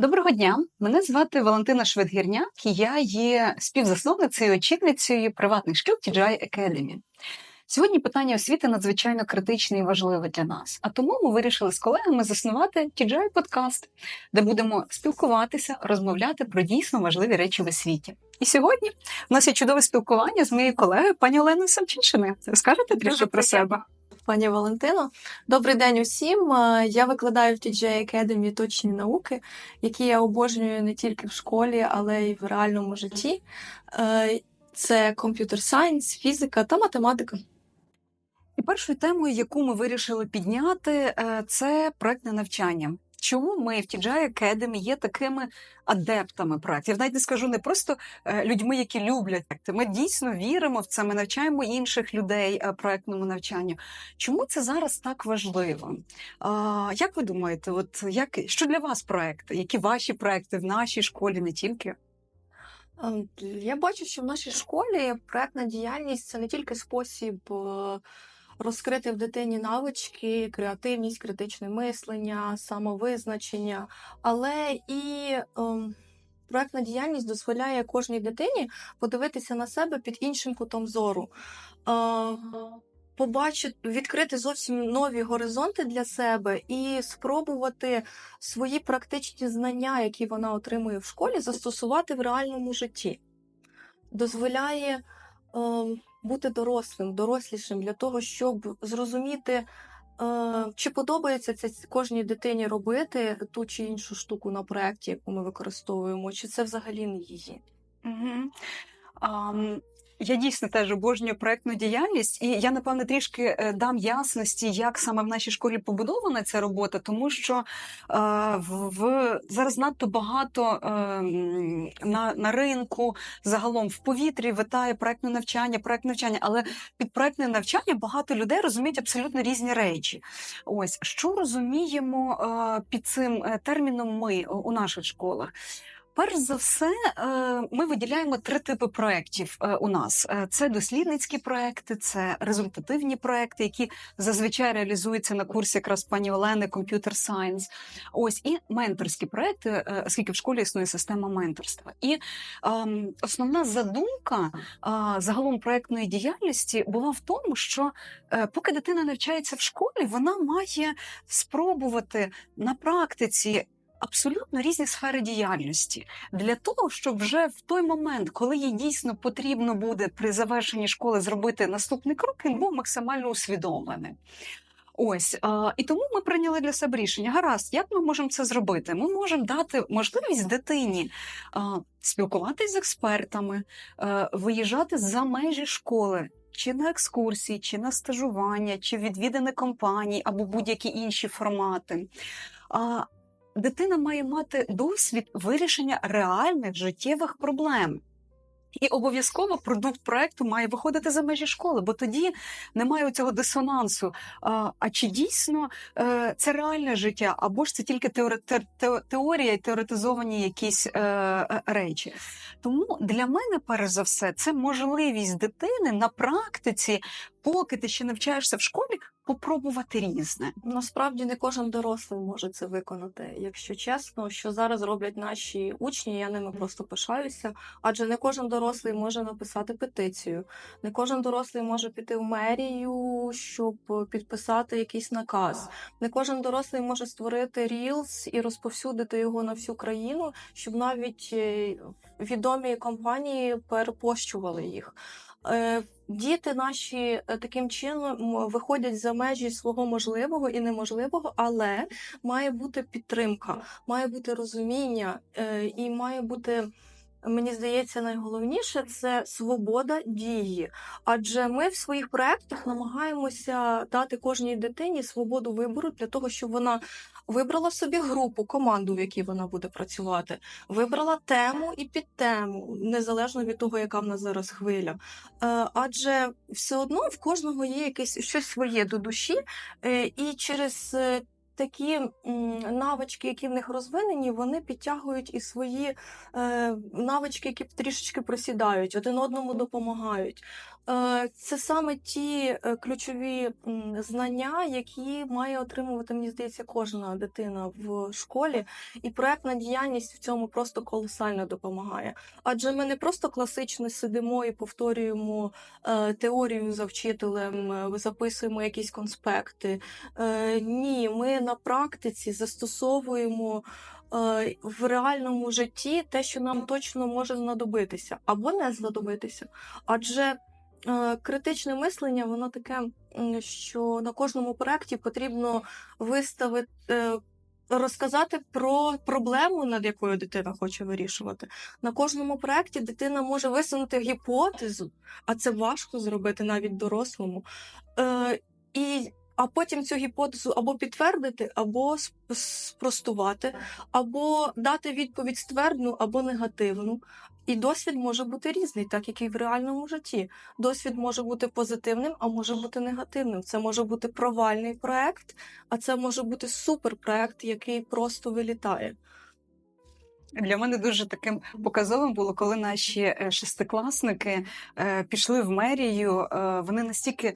Доброго дня, мене звати Валентина Шведгірняк, і я є співзасновницею очільницею приватних шкіл TGI Academy. Сьогодні питання освіти надзвичайно критичне і важливе для нас. А тому ми вирішили з колегами заснувати TGI подкаст, де будемо спілкуватися, розмовляти про дійсно важливі речі в освіті. І сьогодні в нас є чудове спілкування з моєю колегою пані Оленою Самчишиною. Розкажете трішки про себе? Пані Валентино, добрий день усім. Е, Я викладаю в TJ Academy точні науки, які я обожнюю не тільки в школі, але й в реальному житті. Е, Це комп'ютер сайенс, фізика та математика. І першою темою, яку ми вирішили підняти, е, це проектне навчання. Чому ми в TGI Academy є такими адептами проектів? Я навіть не скажу не просто е, людьми, які люблять. Ми дійсно віримо в це. Ми навчаємо інших людей е, проектному навчанню. Чому це зараз так важливо? А, Як ви думаєте, от як що для вас проекти? Які ваші проекти в нашій школі не тільки? Е, Я бачу, що в нашій школі проектна діяльність це не тільки спосіб е, розкрити в дитині навички, креативність, критичне мислення, самовизначення, але і ем, проектна діяльність дозволяє кожній дитині подивитися на себе під іншим кутом зору. Е, Побачити, відкрити зовсім нові горизонти для себе і спробувати свої практичні знання, які вона отримує в школі, застосувати в реальному житті. Дозволяє е, бути дорослим, дорослішим для того, щоб зрозуміти, е, чи подобається це кожній дитині робити ту чи іншу штуку на проєкті, яку ми використовуємо, чи це взагалі не її. Угу. Um... Я дійсно теж обожнюю проектну діяльність, і я напевне трішки е, дам ясності, як саме в нашій школі побудована ця робота, тому що е, в зараз надто багато е, на на ринку загалом в повітрі витає проектне навчання, проектне навчання, але під проектне навчання багато людей розуміють абсолютно різні речі. Ось що розуміємо під цим терміном ми у наших школах. Перш за все, е, ми виділяємо три типи проєктів е, у нас: е, це дослідницькі проекти, це результативні проекти, які зазвичай реалізуються на курсі якраз пані Олени Computer Science. Ось і менторські проекти, оскільки в школі існує система менторства. І ем, основна задумка загалом проектної діяльності була в тому, що поки дитина навчається в школі, вона має спробувати на практиці абсолютно різні сфери діяльності для того, щоб вже в той момент, коли їй дійсно потрібно буде при завершенні школи зробити наступний крок, він був максимально усвідомлений. Ось і тому ми прийняли для себе рішення. Гаразд, як ми можемо це зробити? Ми можемо дати можливість дитині а, спілкуватись з експертами, а, виїжджати за межі школи. Чи на екскурсії, чи на стажування, чи відвідини компаній або будь-які інші формати. Дитина має мати досвід вирішення реальних життєвих проблем. І обов'язково продукт проекту має виходити за межі школи, бо тоді немає цього дисонансу. А а чи дійсно е, це реальне життя, або ж це тільки теорія і теоретизовані якісь е, е, речі? Тому для мене, перш за все, це можливість дитини на практиці, поки ти ще навчаєшся в школі, попробувати різне. Насправді не кожен дорослий може це виконати. Якщо чесно, що зараз роблять наші учні, я ними просто пишаюся, адже не кожен дорослий може написати петицію, не кожен дорослий може піти в мерію, щоб підписати якийсь наказ. Не кожен дорослий може створити рілс і розповсюдити його на всю країну, щоб навіть е, відомі компанії перепощували їх. Е, діти наші е, таким чином виходять за межі свого можливого і неможливого, але має бути підтримка, має бути розуміння е, і має бути. Мені здається, найголовніше це свобода дії. Адже ми в своїх проєктах намагаємося дати кожній дитині свободу вибору для того, щоб вона вибрала собі групу, команду, в якій вона буде працювати, вибрала тему і підтему, незалежно від того, яка в нас зараз хвиля. Е, адже все одно в кожного є якесь щось своє до душі, е, і через е, такі навички, які в них розвинені, вони підтягують і свої навички, які трішечки просідають, один одному допомагають. Е, Це саме ті е, ключові знання, які має отримувати, мені здається, кожна дитина в школі. І проектна діяльність в цьому просто колосально допомагає. Адже ми не просто класично сидимо і повторюємо е, теорію за вчителем, записуємо якісь конспекти. Ні, ми на практиці застосовуємо. В реальному житті те, що нам точно може знадобитися або не знадобитися, адже Критичне мислення, воно таке, що на кожному проєкті потрібно виставити, е, розказати про проблему, над якою дитина хоче вирішувати. На кожному проєкті дитина може висунути гіпотезу, а це важко зробити навіть дорослому. Е, І, а потім цю гіпотезу або підтвердити, або сп- спростувати, або дати відповідь ствердну або негативну. І досвід може бути різний, так як і в реальному житті. Досвід може бути позитивним, а може бути негативним. Це може бути провальний проект, а це може бути суперпроект, який просто вилітає. Для мене дуже таким показовим було, коли наші е, шестикласники е, пішли в мерію. е, Вони настільки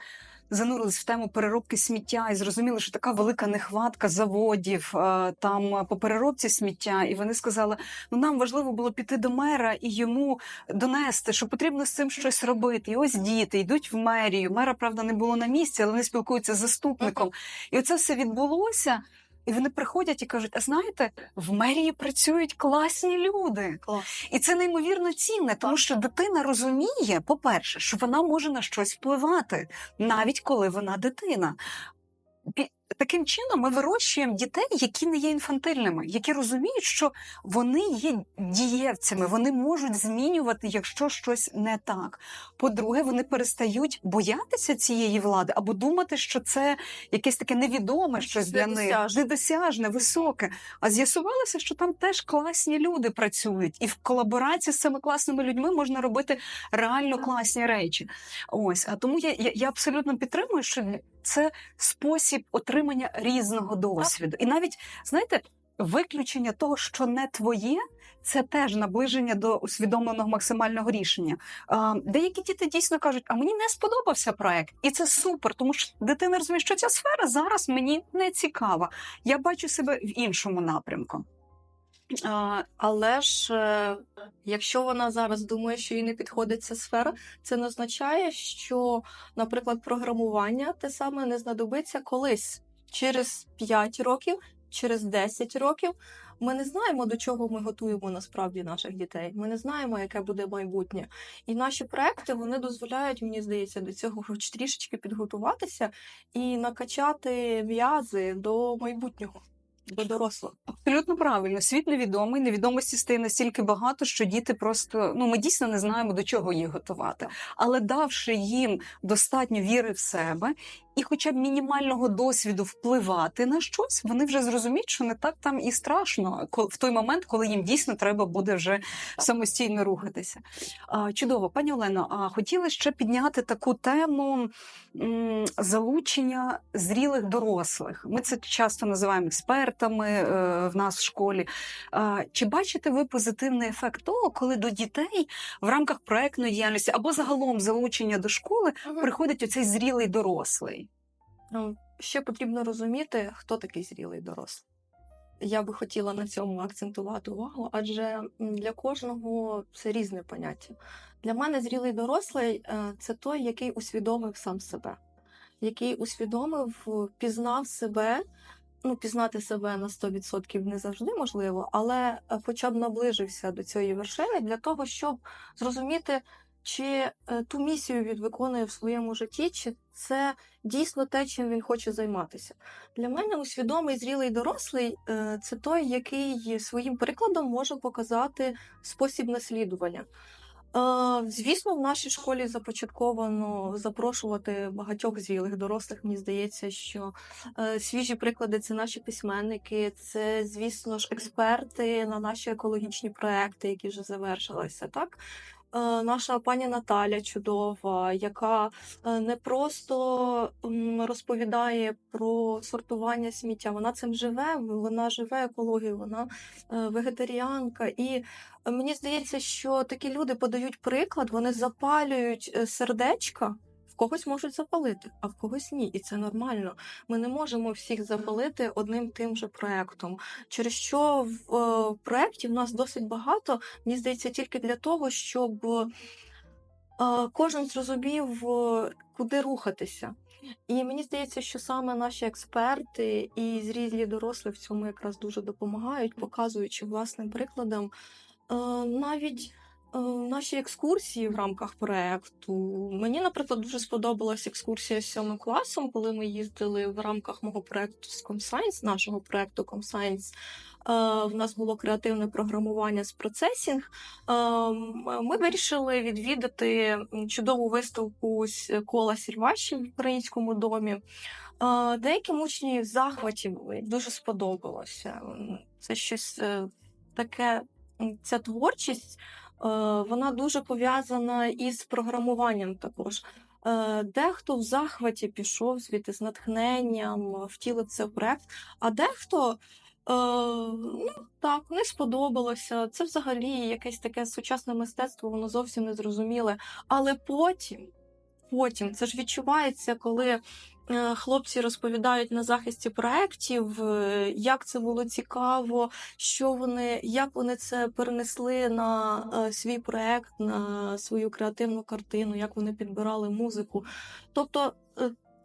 занурились в тему переробки сміття і зрозуміли, що така велика нехватка заводів е, там по переробці сміття. І вони сказали: ну нам важливо було піти до мера і йому донести, що потрібно з цим щось робити. І ось діти йдуть в мерію. Мера правда не було на місці, але вони спілкуються з заступником. І оце все відбулося. І вони приходять і кажуть: а знаєте, в мерії працюють класні люди. Клас. І це неймовірно цінне, тому що дитина розуміє, по-перше, що вона може на щось впливати, навіть коли вона дитина. Таким чином ми вирощуємо дітей, які не є інфантильними, які розуміють, що вони є дієвцями, вони можуть змінювати, якщо щось не так. По-друге, вони перестають боятися цієї влади або думати, що це якесь таке невідоме щось для них, Недосяжне. недосяжне, високе. А з'ясувалося, що там теж класні люди працюють, і в колаборації з цими класними людьми можна робити реально класні речі. Ось, а тому я, я, я абсолютно підтримую, що це спосіб отримання різного досвіду. І навіть знаєте, виключення того, що не твоє. Це теж наближення до усвідомленого максимального рішення. Деякі діти дійсно кажуть, а мені не сподобався проект, і це супер, тому що дитина розуміє, що ця сфера зараз мені не цікава. Я бачу себе в іншому напрямку. А, Але ж е, якщо вона зараз думає, що їй не підходить ця сфера, це не означає, що, наприклад, програмування те саме не знадобиться колись через 5 років, через 10 років. Ми не знаємо, до чого ми готуємо насправді наших дітей. Ми не знаємо, яке буде майбутнє. І наші проекти вони дозволяють, мені здається, до цього хоч трішечки підготуватися і накачати в'язи до майбутнього, до дорослого. Абсолютно правильно. Світ невідомий, невідомості стає настільки багато, що діти просто ну ми дійсно не знаємо до чого їх готувати. Але давши їм достатньо віри в себе і, хоча б мінімального досвіду впливати на щось, вони вже зрозуміють, що не так там і страшно, в той момент, коли їм дійсно треба буде вже самостійно рухатися. Чудово, пані Олено, а хотіли ще підняти таку тему залучення зрілих дорослих. Ми це часто називаємо експертами е, в нас в школі. Чи бачите ви позитивний ефект того, коли до дітей в рамках проектної діяльності або загалом залучення до школи приходить оцей зрілий дорослий? Ще потрібно розуміти, хто такий зрілий дорослий. Я би хотіла на цьому акцентувати увагу, адже для кожного це різне поняття. Для мене зрілий дорослий е, це той, який усвідомив сам себе, який усвідомив, пізнав себе. Ну, пізнати себе на 100% не завжди можливо, але е, хоча б наближився до цієї вершини для того, щоб зрозуміти, чи е, ту місію він виконує в своєму житті, чи це дійсно те, чим він хоче займатися. Для мене усвідомий зрілий дорослий е, це той, який своїм прикладом може показати спосіб наслідування. Е, Звісно, в нашій школі започатковано запрошувати багатьох зрілих дорослих. Мені здається, що свіжі приклади це наші письменники, це, звісно ж, експерти на наші екологічні проекти, які вже завершилися. Так наша пані Наталя чудова, яка е, не просто розповідає про сортування сміття, вона цим живе, вона живе екологією, вона е, вегетаріанка. І е, мені здається, що такі люди подають приклад, вони запалюють е, сердечка. В когось можуть запалити, а в когось ні, і це нормально. Ми не можемо всіх запалити одним тим же проектом. Через що в е, проєктів в нас досить багато, мені здається, тільки для того, щоб е, кожен зрозумів, е, куди рухатися. І мені здається, що саме наші експерти і зрілі дорослі в цьому якраз дуже допомагають, показуючи власним прикладом е, навіть. Е, Наші екскурсії в рамках проекту. Мені, наприклад, дуже сподобалась екскурсія з сьомим класом, коли ми їздили в рамках мого проекту з ComScience, нашого проекту ComScience. Е, В нас було креативне програмування з процесінг. Е, Ми вирішили відвідати чудову виставку з кола Сільваші в українському домі. Деяким учні в захваті дуже сподобалося. Це щось таке, ця творчість, вона дуже пов'язана із програмуванням також. Е, Дехто в захваті пішов звідти з натхненням, втілив це в проект, а дехто Е, ну, так, не сподобалося. Це взагалі якесь таке сучасне мистецтво, воно зовсім не зрозуміле. Але потім, потім це ж відчувається, коли е, хлопці розповідають на захисті проєктів, е, як це було цікаво, що вони, як вони це перенесли на е, свій проєкт, на свою креативну картину, як вони підбирали музику. Тобто.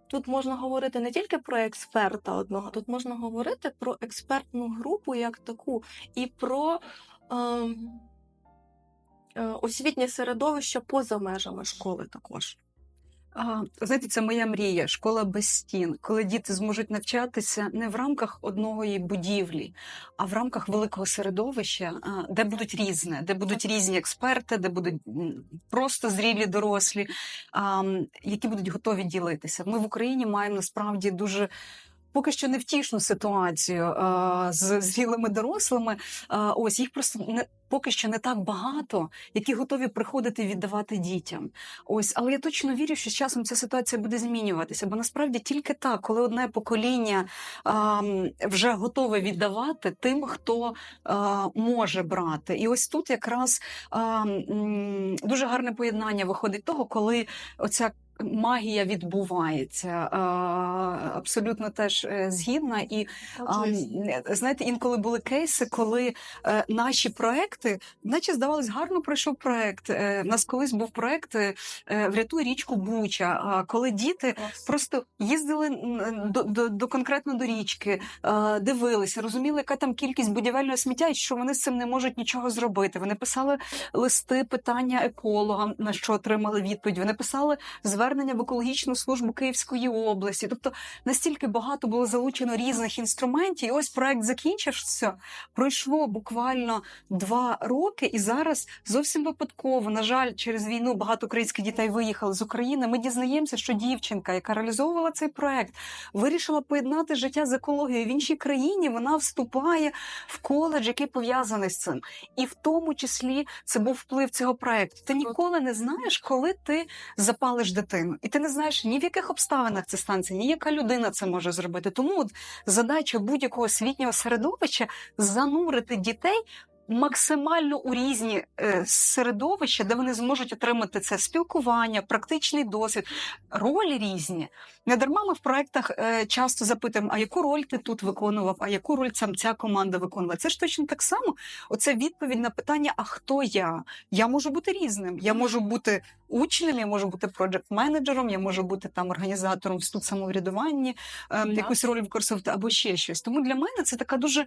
Тут можна говорити не тільки про експерта одного, тут можна говорити про експертну групу як таку, і про е, е, освітнє середовище поза межами школи також. Знаєте, це моя мрія, школа без стін, коли діти зможуть навчатися не в рамках одної будівлі, а в рамках великого середовища, де будуть різне, де будуть різні експерти, де будуть просто зрілі дорослі, які будуть готові ділитися. Ми в Україні маємо насправді дуже. Поки що невтішну ситуацію а, з зрілими дорослими. А, ось їх просто не поки що не так багато, які готові приходити віддавати дітям. Ось, але я точно вірю, що з часом ця ситуація буде змінюватися, бо насправді тільки так, коли одне покоління а, вже готове віддавати тим, хто а, може брати. І ось тут якраз а, м, дуже гарне поєднання виходить того, коли оця. Магія відбувається абсолютно теж е, згідна. І знаєте, інколи були кейси, коли е, наші проекти, наче здавалось, гарно пройшов проект. Е, в нас колись був проект е, е, Врятуй річку Буча, коли діти просто їздили до, до, до конкретно до річки, е, дивилися, розуміли, яка там кількість будівельного сміття, і що вони з цим не можуть нічого зробити. Вони писали листи, питання екологам, на що отримали відповідь. Вони писали звернення в екологічну службу Київської області. Тобто настільки багато було залучено різних інструментів. І ось проект закінчився. Пройшло буквально два роки, і зараз зовсім випадково, на жаль, через війну багато українських дітей виїхали з України. Ми дізнаємося, що дівчинка, яка реалізовувала цей проект, вирішила поєднати життя з екологією в іншій країні. Вона вступає в коледж, який пов'язаний з цим, і в тому числі це був вплив цього проекту. Ти ніколи не знаєш, коли ти запалиш дитину, і ти не знаєш ні в яких обставинах це станеться, ні яка людина це може зробити. Тому от задача будь-якого освітнього середовища занурити дітей. Максимально у різні е, середовища, де вони зможуть отримати це спілкування, практичний досвід, ролі різні. Не дарма ми в проектах е, часто запитуємо, а яку роль ти тут виконував, а яку роль сам ця команда виконувала. Це ж точно так само. Оце відповідь на питання: а хто я? Я можу бути різним. Я можу бути учнем, я можу бути проджект-менеджером, я можу бути там організатором в тут самоврядуванні, е, якусь роль використовувати або ще щось. Тому для мене це така дуже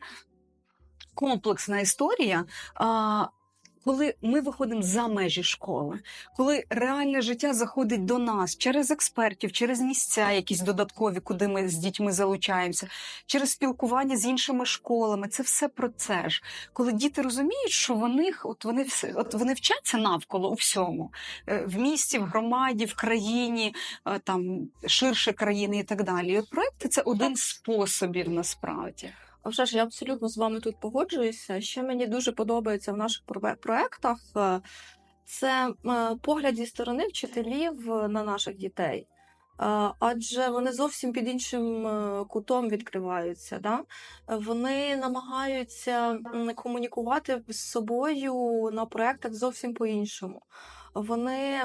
комплексна історія. А, коли ми виходимо за межі школи, коли реальне життя заходить до нас через експертів, через місця, якісь додаткові, куди ми з дітьми залучаємося, через спілкування з іншими школами, це все про це ж. Коли діти розуміють, що вони от вони от вони вчаться навколо у всьому, е, в місті, в громаді, в країні, е, там ширше країни і так далі. І от проекти це один з способів насправді. Вже ж я абсолютно з вами тут погоджуюся. Ще мені дуже подобається в наших проектах. е, це е, погляд зі сторони вчителів на наших дітей. Е, Адже вони зовсім під іншим е, кутом відкриваються. Да? Вони намагаються комунікувати з собою на проєктах зовсім по-іншому. Вони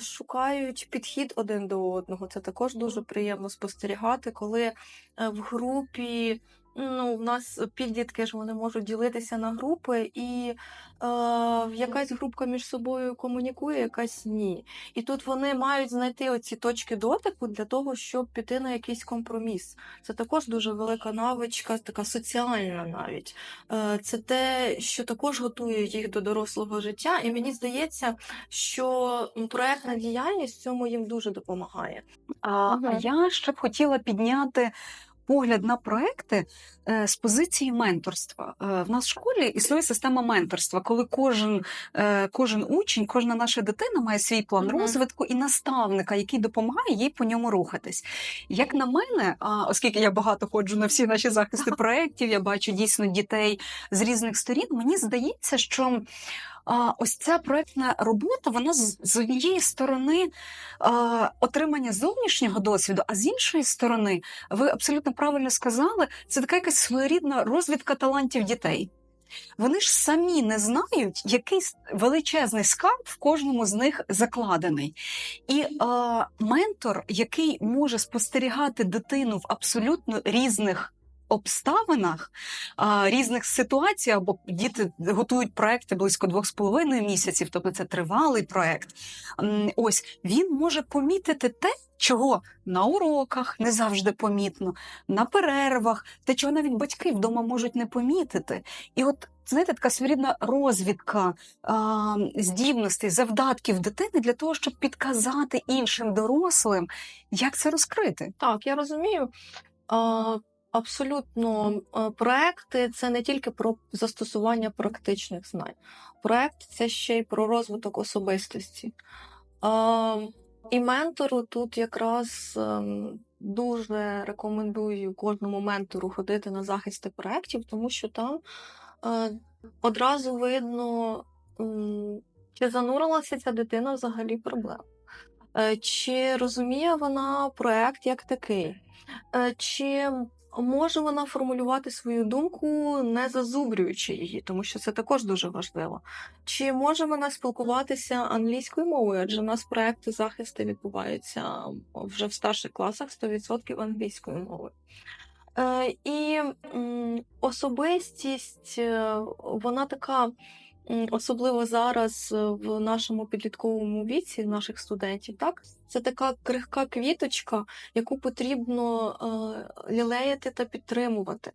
шукають підхід один до одного. Це також дуже приємно спостерігати, коли е, в групі. Ну, в нас підлітки ж вони можуть ділитися на групи, і е, якась групка між собою комунікує, якась ні. І тут вони мають знайти оці точки дотику для того, щоб піти на якийсь компроміс. Це також дуже велика навичка, така соціальна навіть. Е, це те, що також готує їх до дорослого життя. І мені здається, що проектна діяльність цьому їм дуже допомагає. А, а я ще б хотіла підняти погляд на проекти е, з позиції менторства. Е, в нас в школі існує система менторства, коли кожен, е, кожен учень, кожна наша дитина має свій план Мгм. розвитку і наставника, який допомагає їй по ньому рухатись. Як на мене, оскільки я багато ходжу на всі наші захисти проєктів, я бачу дійсно дітей з різних сторін. Мені здається, що ось ця проектна робота, вона з, однієї сторони отримання зовнішнього досвіду, а з іншої сторони, ви абсолютно правильно сказали, це така якась своєрідна розвідка талантів дітей. Вони ж самі не знають, який величезний скарб в кожному з них закладений. І а, ментор, який може спостерігати дитину в абсолютно різних обставинах, різних ситуацій, або діти готують проекти близько двох з половиною місяців, тобто це тривалий проект. Ось він може помітити те, чого на уроках не завжди помітно, на перервах, те, чого навіть батьки вдома можуть не помітити. І от знаєте, така своєрідна розвідка а, здібностей, завдатків дитини для того, щоб підказати іншим дорослим, як це розкрити. Так, я розумію. Абсолютно е, проекти це не тільки про застосування практичних знань. Проект це ще й про розвиток особистості. І ментору тут якраз ем, дуже рекомендую кожному ментору ходити на захисти проєктів, тому що там е, одразу видно, чи занурилася ця дитина взагалі в проблему. Е, Чи розуміє вона проект як такий? Чи може вона формулювати свою думку, не зазубрюючи її, тому що це також дуже важливо. Чи може вона спілкуватися англійською мовою? Адже у нас проекти захисту відбуваються вже в старших класах 100% англійською мовою. Е, І особистість, е, вона така, особливо зараз е, в нашому підлітковому віці, наших студентів, так? Це така крихка квіточка, яку потрібно е, лілеяти та підтримувати.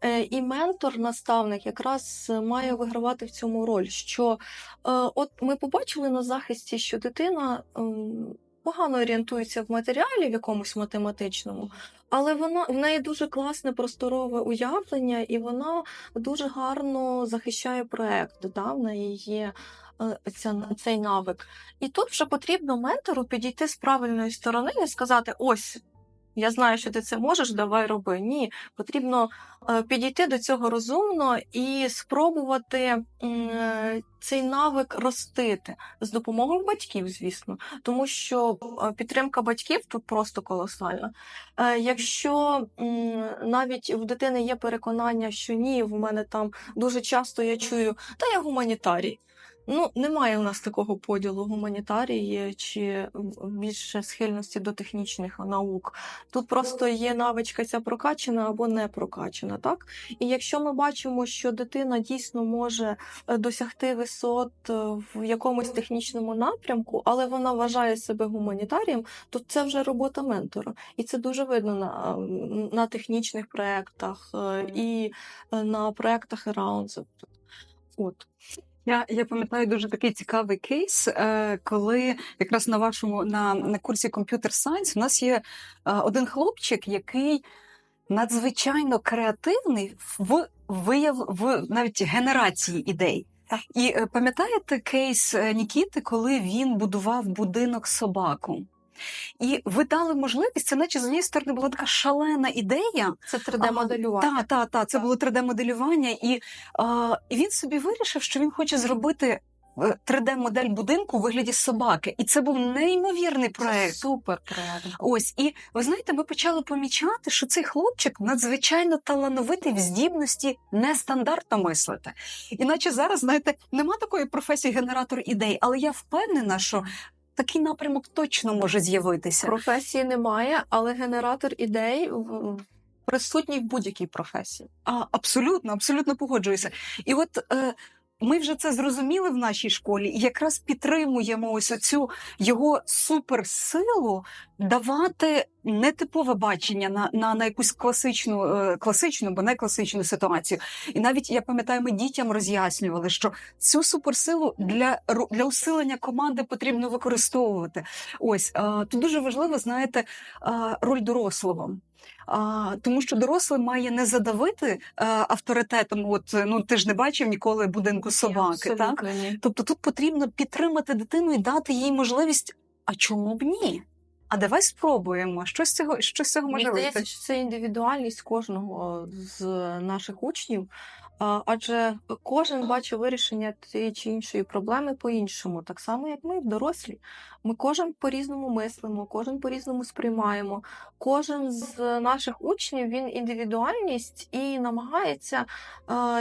Е, і ментор, наставник, якраз має вигравати в цьому роль. Що от ми побачили на захисті, що дитина. Погано орієнтується в матеріалі в якомусь математичному, але вона в неї дуже класне просторове уявлення, і вона дуже гарно захищає проект. Да? В неї є е, ця, цей навик. І тут вже потрібно ментору підійти з правильної сторони і сказати: ось. Я знаю, що ти це можеш, давай роби. Ні, потрібно е, підійти до цього розумно і спробувати цей навик ростити з допомогою батьків, звісно, тому що е, підтримка батьків тут просто колосальна. Е, Якщо навіть в дитини є переконання, що ні, в мене там дуже часто я чую, та я гуманітарій. Ну, немає у нас такого поділу гуманітарії чи більше схильності до технічних наук. Тут просто є навичка ця прокачана або не прокачана, так? І якщо ми бачимо, що дитина дійсно може е, досягти висот е, в якомусь технічному напрямку, але вона вважає себе гуманітарієм, то це вже робота ментора. І це дуже видно на, на технічних проєктах е, і на проєктах. От. Я, я пам'ятаю дуже такий цікавий кейс, е, коли якраз на вашому на, на курсі Computer Science у нас є е, один хлопчик, який надзвичайно креативний в вияв в навіть генерації ідей. І е, пам'ятаєте кейс Нікіти, коли він будував будинок собаку? І ви дали можливість, це наче з однієї сторони була така шалена ідея, Це 3D-моделювання. так, так, так, це було 3D-моделювання, і, а, і він собі вирішив, що він хоче зробити 3D-модель будинку у вигляді собаки. І це був неймовірний проект. Супер проект. Ось, і ви знаєте, ми почали помічати, що цей хлопчик надзвичайно талановитий в здібності нестандартно мислити. Іначе зараз, знаєте, нема такої професії генератор ідей, але я впевнена, що такий напрямок точно може з'явитися. Професії немає, але генератор ідей присутній в будь-якій професії. А, абсолютно, абсолютно погоджуюся. І от е, ми вже це зрозуміли в нашій школі, і якраз підтримуємо ось оцю його суперсилу давати нетипове бачення на, на, на якусь класичну, е, класичну, бо не класичну ситуацію. І навіть я пам'ятаю, ми дітям роз'яснювали, що цю суперсилу для, для усилення команди потрібно використовувати. Ось тут дуже важливо, знаєте, роль дорослого. А, тому що дорослий має не задавити е, авторитетом. От ну ти ж не бачив ніколи будинку собаки, так? Ні. Тобто тут потрібно підтримати дитину і дати їй можливість. А чому б ні? А давай спробуємо. Що з цього, що з цього Мені може здається, що це індивідуальність кожного з наших учнів, адже кожен бачить вирішення тієї чи іншої проблеми по-іншому, так само, як ми, дорослі. Ми кожен по-різному мислимо, кожен по-різному сприймаємо. Кожен з наших учнів він індивідуальність і намагається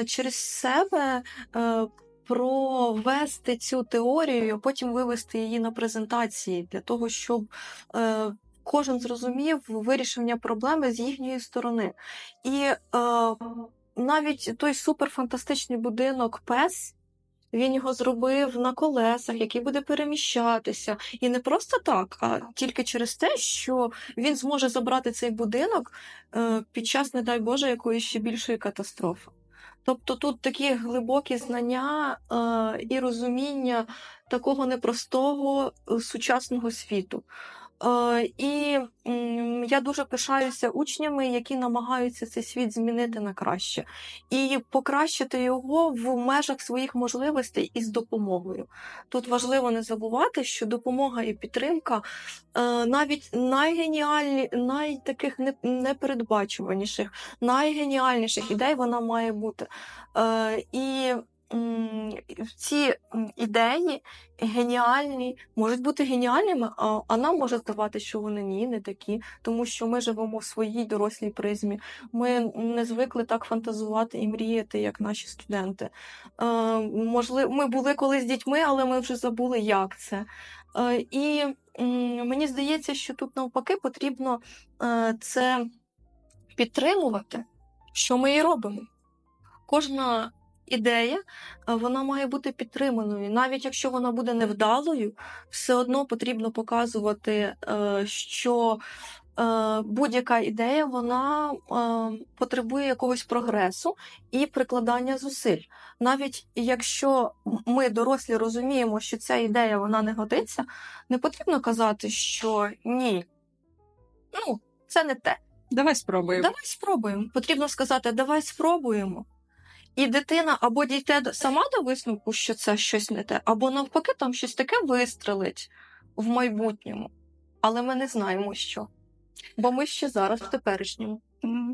через себе. е, Провести цю теорію, потім вивести її на презентації для того, щоб е, кожен зрозумів вирішення проблеми з їхньої сторони. І е, навіть той суперфантастичний будинок Пес. Він його зробив на колесах, який буде переміщатися. І не просто так, а тільки через те, що він зможе забрати цей будинок е, під час, не дай Боже, якоїсь ще більшої катастрофи. Тобто тут такі глибокі знання е, і розуміння такого непростого е, сучасного світу. Е, і я дуже пишаюся учнями, які намагаються цей світ змінити на краще, і покращити його в межах своїх можливостей і з допомогою. Тут важливо не забувати, що допомога і підтримка е, навіть найгеніальні, найтаких непередбачуваніших, найгеніальніших ідей вона має бути. Е, і ці ідеї геніальні, можуть бути геніальними, а, нам може здавати, що вони ні, не такі, тому що ми живемо в своїй дорослій призмі. Ми не звикли так фантазувати і мріяти, як наші студенти. Можливо, ми були колись дітьми, але ми вже забули, як це. І мені здається, що тут навпаки потрібно е, це підтримувати, що ми і робимо. Кожна ідея е, вона має бути підтриманою. Навіть якщо вона буде невдалою, все одно потрібно показувати, е, що е, будь-яка ідея вона потребує якогось прогресу і прикладання зусиль. Навіть якщо ми, дорослі, розуміємо, що ця ідея вона не годиться, не потрібно казати, що ні, ну, це не те. Давай спробуємо. Давай спробуємо. Потрібно сказати, давай спробуємо. І дитина або дійде сама до висновку, що це щось не те, або навпаки, там щось таке вистрелить в майбутньому. Але ми не знаємо, що. Бо ми ще зараз в теперішньому.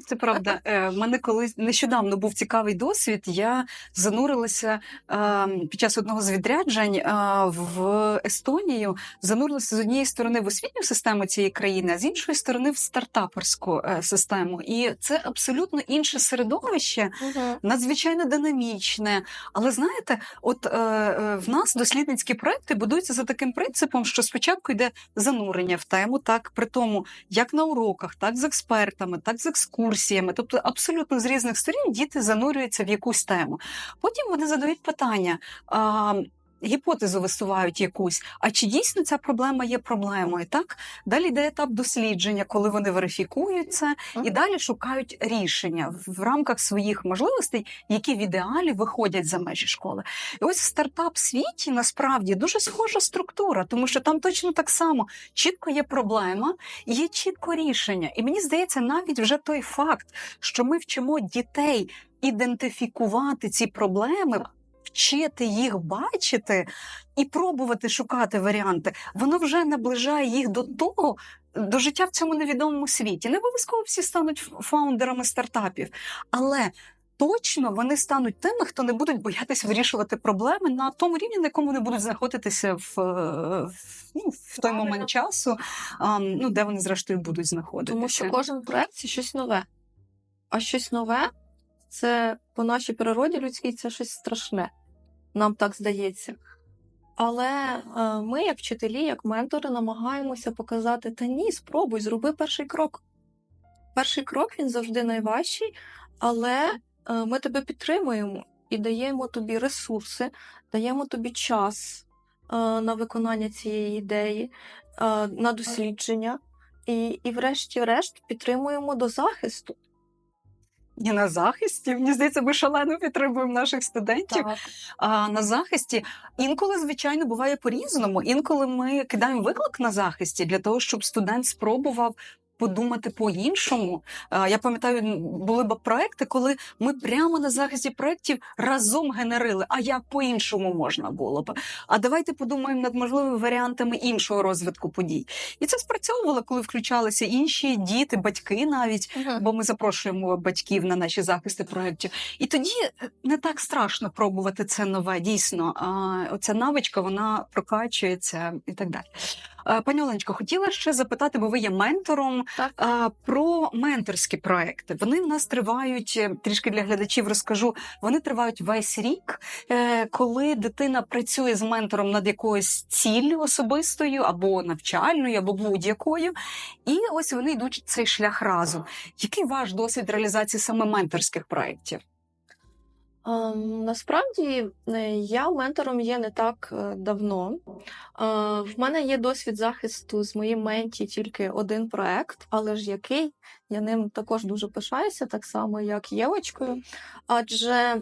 Це правда. Е, мене колись нещодавно був цікавий досвід. Я занурилася е, під час одного з відряджень е, в Естонію. Занурилася з однієї сторони в освітню систему цієї країни, а з іншої сторони в стартаперську е, систему. І це абсолютно інше середовище. надзвичайно динамічне. Але знаєте, от в нас дослідницькі проекти будуються за таким принципом, що спочатку йде занурення в тему, так при тому, як на уроках, так з експертами, так з екскурсіями, тобто абсолютно з різних сторін діти занурюються в якусь тему. Потім вони задають питання. Гіпотезу висувають якусь, а чи дійсно ця проблема є проблемою? Так далі йде етап дослідження, коли вони верифікують це, і далі шукають рішення в рамках своїх можливостей, які в ідеалі виходять за межі школи. І ось в стартап світі насправді дуже схожа структура, тому що там точно так само чітко є проблема, є чітко рішення. І мені здається, навіть вже той факт, що ми вчимо дітей ідентифікувати ці проблеми. Вчити їх бачити і пробувати шукати варіанти, воно вже наближає їх до того, до життя в цьому невідомому світі. Не обов'язково всі стануть фаундерами стартапів, але точно вони стануть тими, хто не будуть боятись вирішувати проблеми на тому рівні, на якому вони будуть знаходитися в, е, ну, в той Правильно. момент часу, ну, де вони зрештою будуть знаходитися. Тому що кожен проект це щось нове. А щось нове це по нашій природі людській це щось страшне. Нам так здається. Але е, ми, як вчителі, як ментори, намагаємося показати: та ні, спробуй, зроби перший крок. Перший крок він завжди найважчий, але е, ми тебе підтримуємо і даємо тобі ресурси, даємо тобі час е, на виконання цієї ідеї, на дослідження. І, і врешті-решт підтримуємо до захисту. І на захисті, мені здається, ми шалено підтримуємо наших студентів. Так. А на захисті інколи, звичайно, буває по-різному. Інколи ми кидаємо виклик на захисті для того, щоб студент спробував. Подумати по-іншому. Я пам'ятаю, були б проекти, коли ми прямо на захисті проєктів разом генерили. А як по-іншому можна було б? А давайте подумаємо над можливими варіантами іншого розвитку подій. І це спрацьовувало, коли включалися інші діти, батьки навіть бо ми запрошуємо батьків на наші захисти проєктів. І тоді е, не так страшно пробувати це нове. Дійсно, оця навичка вона прокачується і так далі. Е, Пані Оленочко, хотіла ще запитати, бо ви є ментором Так. про менторські проекти. Вони в нас тривають е, трішки для глядачів. Розкажу. Вони тривають весь рік, е, коли дитина працює з ментором над якоюсь ціллю особистою або навчальною, або будь-якою. І ось вони йдуть цей шлях разом. Який ваш досвід реалізації саме менторських проєктів? Ем, Насправді е, я ментором є не так е, давно. Е, В мене є досвід захисту з моїм менті тільки один проект, але ж який я ним також дуже пишаюся, так само як Євочкою. Адже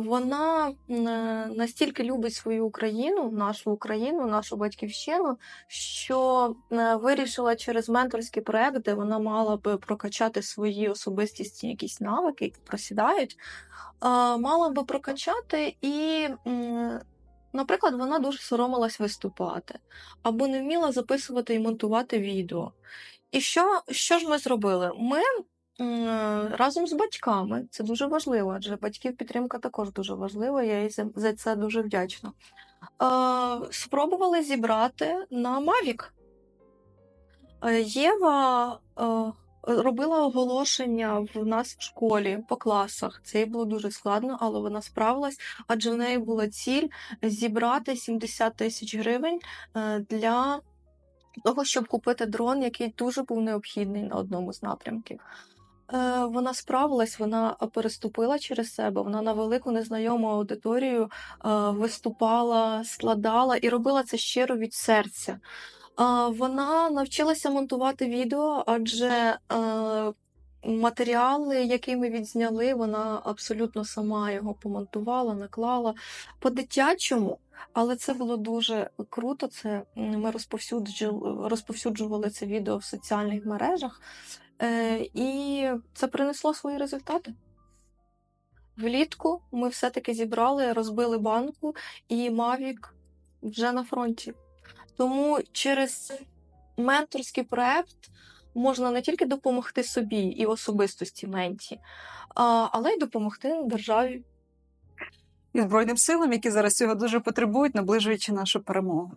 вона е, настільки любить свою Україну, нашу Україну, нашу батьківщину, що е, вирішила через менторський проект, де вона мала би прокачати свої особистісні якісь навики, які просідають, мала би прокачати і. Наприклад, вона дуже соромилась виступати або не вміла записувати і монтувати відео. І що, що ж ми зробили? Ми разом з батьками, це дуже важливо, адже батьків підтримка також дуже важлива, я їй за, це дуже вдячна. Е, спробували зібрати на Mavic. Е, Єва е, робила оголошення в нас в школі по класах. Це їй було дуже складно, але вона справилась, адже в неї була ціль зібрати 70 тисяч гривень е, для того, щоб купити дрон, який дуже був необхідний на одному з напрямків. Е, Вона справилась, вона переступила через себе, вона на велику незнайому аудиторію е, виступала, складала і робила це щиро від серця. Е, Вона навчилася монтувати відео, адже е, матеріали, які ми відзняли, вона абсолютно сама його помонтувала, наклала по-дитячому. Але це було дуже круто. Це ми розповсюджували це відео в соціальних мережах, е, і це принесло свої результати. Влітку ми все-таки зібрали, розбили банку, і Mavic вже на фронті. Тому через менторський проект можна не тільки допомогти собі і особистості менті, але й допомогти державі. І Збройним силам, які зараз цього дуже потребують, наближуючи нашу перемогу.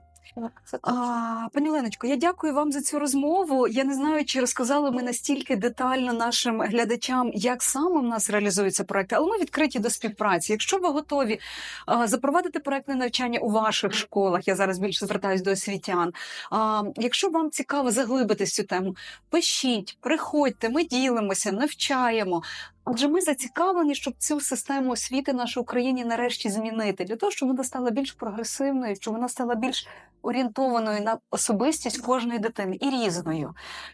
А, пані Леночко, я дякую вам за цю розмову. Я не знаю, чи розказали ми настільки детально нашим глядачам, як саме в нас реалізуються проекти, але ми відкриті до співпраці. Якщо ви готові а, запровадити проектне навчання у ваших школах, я зараз більше звертаюся до освітян. А, якщо вам цікаво заглибитись цю тему, пишіть, приходьте, ми ділимося, навчаємо. Адже ми зацікавлені, щоб цю систему освіти нашій Україні нарешті змінити для того, щоб вона стала більш прогресивною, щоб вона стала більш орієнтованою на особистість кожної дитини і різною.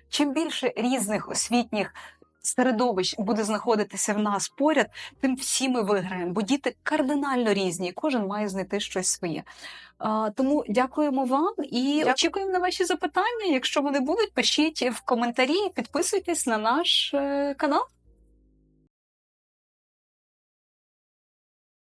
Чим більше різних освітніх середовищ буде знаходитися в нас поряд, тим всі ми виграємо, бо діти кардинально різні, і кожен має знайти щось своє. А, тому дякуємо вам і Дякую. очікуємо на ваші запитання. Якщо вони будуть, пишіть в коментарі, підписуйтесь на наш е, канал.